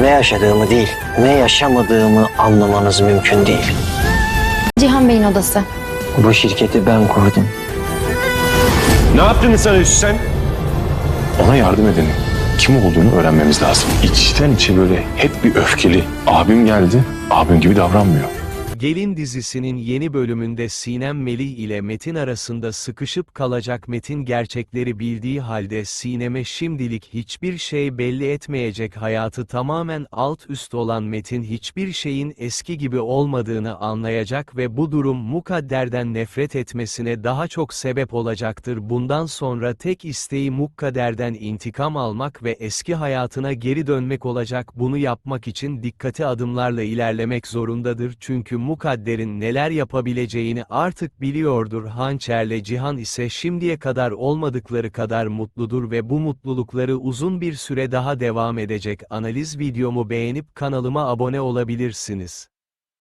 ne yaşadığımı değil, ne yaşamadığımı anlamanız mümkün değil. Cihan Bey'in odası. Bu şirketi ben kurdum. Ne yaptığını sanıyorsun sen? Ona yardım edenin kim olduğunu öğrenmemiz lazım. İçten içe böyle hep bir öfkeli. Abim geldi, abim gibi davranmıyor. Gelin dizisinin yeni bölümünde Sinem Melih ile Metin arasında sıkışıp kalacak Metin gerçekleri bildiği halde Sinem'e şimdilik hiçbir şey belli etmeyecek hayatı tamamen alt üst olan Metin hiçbir şeyin eski gibi olmadığını anlayacak ve bu durum Mukadder'den nefret etmesine daha çok sebep olacaktır. Bundan sonra tek isteği Mukadder'den intikam almak ve eski hayatına geri dönmek olacak. Bunu yapmak için dikkati adımlarla ilerlemek zorundadır çünkü Mukadder'in neler yapabileceğini artık biliyordur. Hançer'le Cihan ise şimdiye kadar olmadıkları kadar mutludur ve bu mutlulukları uzun bir süre daha devam edecek. Analiz videomu beğenip kanalıma abone olabilirsiniz.